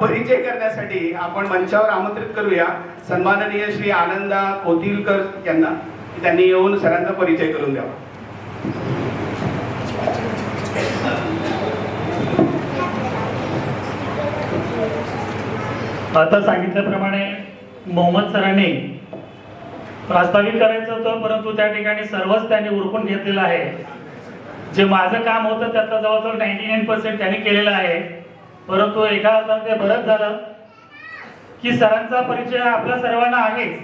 परिचय करण्यासाठी आपण मंचावर आमंत्रित करूया सन्माननीय श्री आनंदा कोतिलकर यांना. त्यांनी येऊन सरांचा परिचय करून द्यावा. आता सांगितल्याप्रमाणे मोहम्मद सरांनी प्रास्ताविक करायचं होतं परंतु त्या ठिकाणी सर्वच त्यांनी उरकून घेतलेलं आहे. जे माझं काम होतं त्यातलं जवळजवळ नाईन्टी नाईन पर्सेंट त्यांनी केलेलं आहे. परंतु एका अर्थाने ते बरंच झालं की सरांचा परिचय आपल्या सर्वांना आहेच.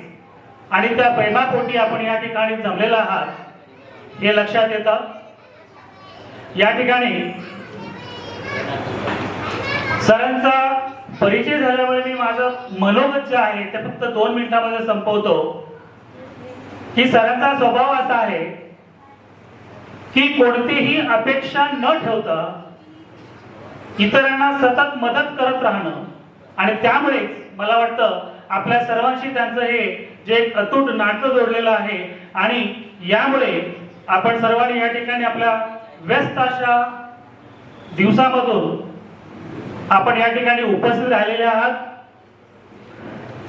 आणि त्या प्रेमापोटी आपण या ठिकाणी जमलेला आहात हे लक्षात येतं. या ठिकाणी सरांचा परिचय झाल्यामुळे मी माझं मनोगत जे आहे ते फक्त दोन मिनिटांमध्ये संपवतो. की सरांचा स्वभाव असा आहे की कोणतीही अपेक्षा न ठेवता इतरांना सतत मदत करत राहणं. आणि त्यामुळेच मला वाटतं आपल्या सर्वांशी त्यांचं हे जे एक अतूट नाटक जोडलेलं आहे आणि यामुळे आपण सर्वांनी या ठिकाणी आपल्या व्यस्त अशा दिवसामधून आपण या ठिकाणी उपस्थित राहिलेले आहात.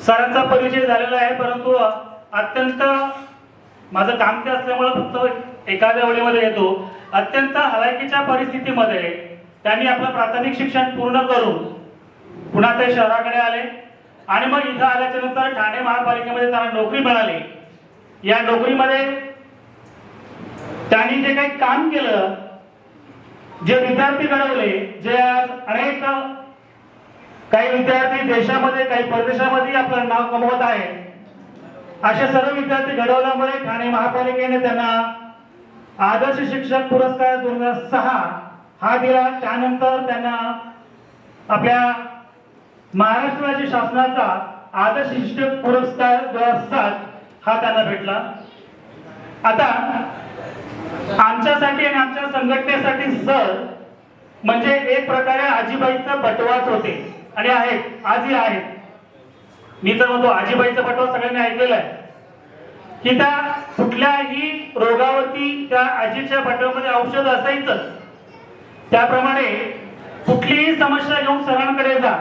सरांचा परिचय झालेला आहे परंतु अत्यंत माझं काम ते असल्यामुळे फक्त एखाद्या वेळेमध्ये येतो. अत्यंत हलाखीच्या परिस्थितीमध्ये त्यांनी आपलं प्राथमिक शिक्षण पूर्ण करून पुन्हा ते शहराकडे आले. आणि मग इथं आल्याच्यानंतर ठाणे महापालिकेमध्ये त्यांना नोकरी मिळाली. या नोकरीमध्ये त्यांनी जे काही काम केलं जे विद्यार्थी घडवले जे आज अनेक काही विद्यार्थी देशामध्ये काही परदेशामध्ये आपलं नाव कमवत आहे असे सर्व विद्यार्थी घडवल्यामुळे ठाणे महापालिकेने त्यांना आदर्श शिक्षक पुरस्कार दोन हजार सहा हा दिला. त्यानंतर त्यांना आपल्या महाराष्ट्र राज्य शासनाचा आदर्श शिक्षक पुरस्कार दोन हजार सात हा त्यांना भेटला. आता आमच्यासाठी आणि आमच्या संघटनेसाठी सर म्हणजे एक प्रकारे आजीबाईचा बटवाच होते. आणि आहेत आजही आहेत. मी तर म्हणतो आजीबाईचा बटवा सगळ्यांनी ऐकलेला आहे. की त्या कुठल्याही रोगावरती त्या आजीच्या बटव्यामध्ये औषध असायचंच. त्याप्रमाणे कुठलीही समस्या घेऊन सरांकडे जा.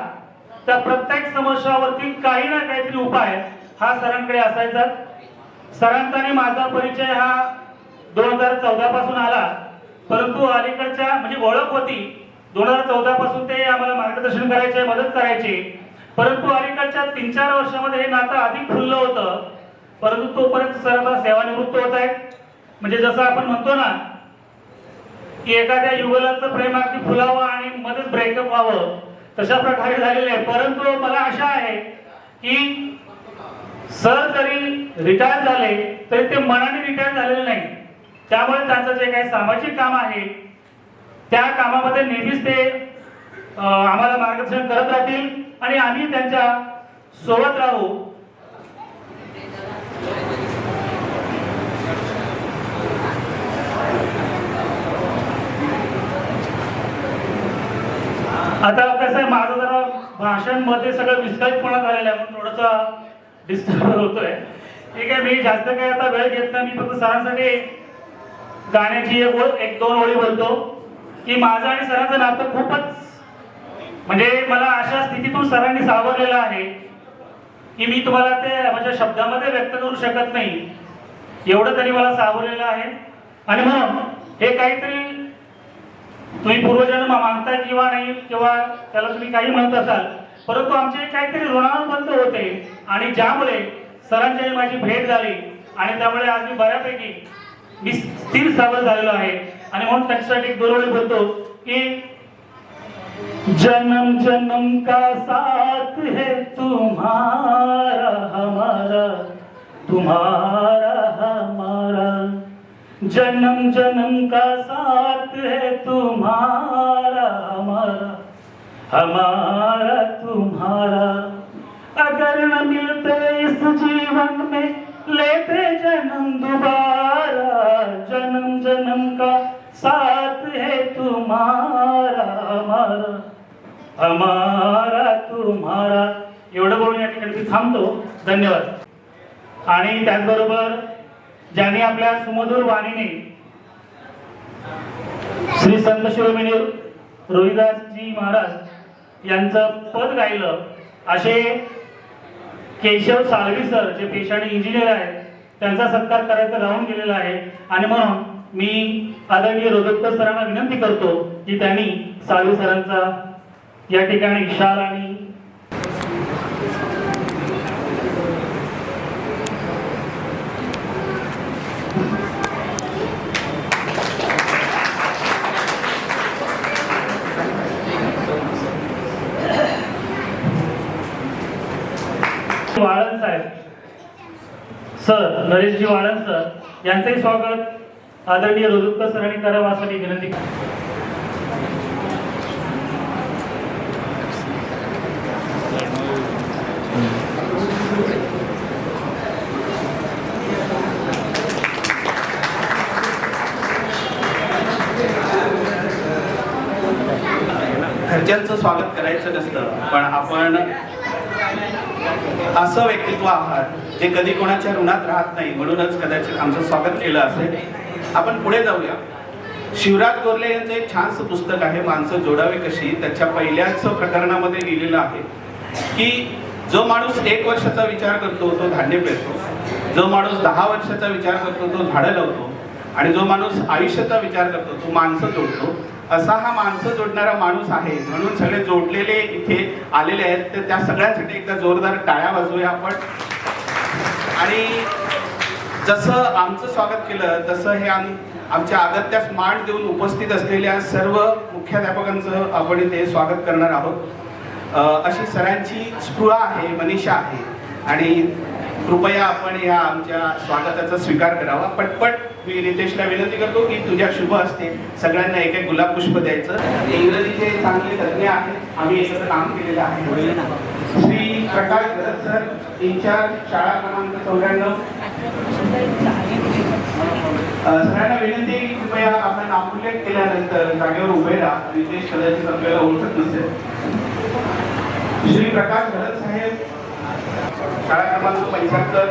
त्या प्रत्येक समस्यावरती काही ना काहीतरी उपाय हा सरांकडे असायचा. सरांचा आणि माझा परिचय हा दोन हजार चौदा पासून आला. परंतु अलीकडच्या म्हणजे ओळख होती. दोन हजार चौदा पासून ते आम्हाला मार्गदर्शन करायचे मदत करायचे. परंतु अलीकडच्या तीन चार वर्षामध्ये हे नातं अधिक खुललं होतं. परंतु तोपर्यंत सर आता सेवानिवृत्त होत आहेत. म्हणजे जसं आपण म्हणतो ना की एखाद्या युगलाचं प्रेम अगदी फुलावं आणि मध्येच ब्रेकअप व्हावं तशा प्रकारे झालेलं आहे. परंतु मला आशा आहे की सर जरी रिटायर झाले तरी ते मनाने रिटायर झालेले नाही. त्यामुळे त्यांचं जे काही सामाजिक काम आहे त्या कामामध्ये नेहमीच ते आम्हाला मार्गदर्शन करत राहतील आणि आम्ही त्यांच्यासोबत राहू. आता कसं आहे माझं जरा भाषणमध्ये सगळं विस्कळीतपणा झालेला आहे म्हणून थोडंसं डिस्टर्ब होतोय. ठीक आहे मी जास्त काही आता वेळ घेत नाही मी फक्त सरांसाठी गाण्याची एक ओळ- एक दोन ओळी बोलतो. की माझं आणि सरांचं नातं खूपच म्हणजे मला अशा स्थितीतून सरांनी सावरलेलं आहे की मी तुम्हाला ते माझ्या शब्दामध्ये व्यक्त करू शकत नाही. एवढं तरी मला सावरलेलं आहे. आणि म्हणून हे काहीतरी तुम्ही पूर्वजन्म मागताय किंवा नाही किंवा त्याला तुम्ही काही म्हणत असाल परंतु आमचे काहीतरी ऋणानुबंध होते. आणि ज्यामुळे सरांची माझी भेट झाली. आणि त्यामुळे आज मी बऱ्यापैकी मी स्थिर सावध झालेलो आहे. आणि म्हणून त्याच्यासाठी दुरवळी बोलतो की जन्म जन्म का साथ है तुम्हारा हमारा तुम्हारा जन्म जन्म का साथ है तुम्हारा हमारा हमारा तुम्हारा। अगर न मिलते इस जीवन में लेते जन्म दोबारा। जन्म जन्म का साथ है तुम्हारा हमारा हमारा तुम्हारा। एवढं बोलून या ठिकाणी थांबतो धन्यवाद. आणि त्याचबरोबर ज्यांनी आपल्या सुमधुर वाणीने श्री संत शिरोमणी रोहिदासजी महाराज यांचं पद गायलं असे केशव साळवी सर जे पेशाने इंजिनियर आहेत त्यांचा सत्कार करायचा राहून गेलेला आहे. आणि म्हणून मी आदरणीय रोजोत्तर सरांना विनंती करतो की त्यांनी साळवी सरांचा या ठिकाणी शाल आणि वाळन साहेब सर नरेशजी वाळन सर यांचंही स्वागत. आदरणीय रोजतकर सरांनी करावं असं मी विनंती घरच्यांचं स्वागत करायचं नसतं पण आपण असं व्यक्तित्व आहात जे कधी कोणाच्या ऋणात राहत नाही. म्हणूनच कदाचित आमचं स्वागत केलं असेल. आपण पुढे जाऊया. शिवराज गोरले यांचं एक छानसं पुस्तक आहे माणसं जोडावे कशी? त्याच्या पहिल्याच प्रकरणामध्ये लिहिलेलं आहे की जो माणूस एक वर्षाचा विचार करतो तो धान्य पेरतो. जो माणूस दहा वर्षाचा विचार करतो तो झाडं लावतो. आणि जो माणूस आयुष्याचा विचार करतो तो माणसं जोडतो. असा हा माणसं जोडणारा माणूस आहे. म्हणून सगळे जोडलेले इथे आलेले आहेत. तर त्या सगळ्यांसाठी एकदा जोरदार टाळ्या वाजवूया आपण. आणि जसं आमचं स्वागत केलं तसं हे आम आमच्या आगत्यास मान देऊन उपस्थित असलेल्या सर्व मुख्याध्यापकांचं आपण इथे स्वागत करणार आहोत. अशी सरांची स्पृहा आहे मनीषा आहे. आणि कृपया आपण या आमच्या स्वागताचा स्वीकार करावा. पटपट मी रितेशला विनंती करतो की तुझ्या शुभ असते सगळ्यांना एक एक गुलाब पुष्प द्यायचं. इंग्रजीचे चांगले तज्ज्ञ आहेत. आम्ही एकत्र काम केलेलं आहे. श्री प्रकाश भरत सर इन्चार्ज शाळा क्रमांक चौऱ्याण्णव. सगळ्यांना विनंती की कृपया आपण नामोल्लेख केल्यानंतर जागेवर उभे राहा. रितेश कदाचित आपल्याला ओळखत नसेल. श्री प्रकाश भरत साहेब शाळा क्रमांक पंच्याहत्तर.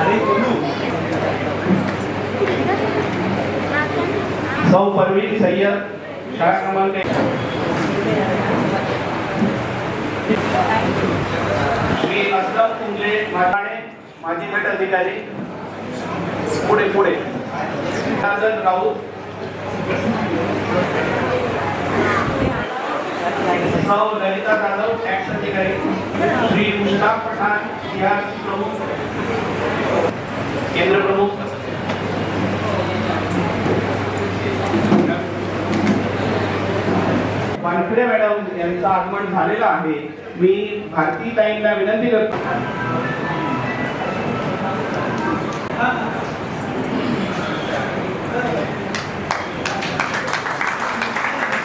आणि सौ परवीन सय्यद शाळा क्रमांक श्री असलम कुंबले माठाणे माजी गट अधिकारी. पुढे पुढे. राजन राऊत. सौ ललिता जाधव टॅक्स अधिकारी. श्री मुश्ताक पठाण सीआरसी प्रमुख. केंद्र प्रमुख वानखडे मॅडम यांचं आगमन झालेलं आहे. मी भारती ताईंना विनंती करतो.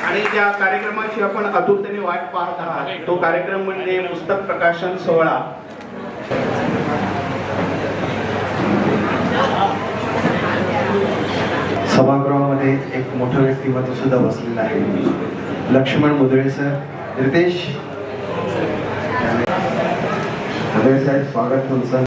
आणि ज्या कार्यक्रमाची आपण आतुरतेने वाट पाहत आहात तो कार्यक्रम म्हणजे पुस्तक प्रकाशन सोहळा. सभागृहामध्ये एक मोठं व्यक्तिमत्व सुद्धा बसलेलं आहे. लक्ष्मण मुदळे सर रितेश. मुदळे साहेब स्वागत तुमचं.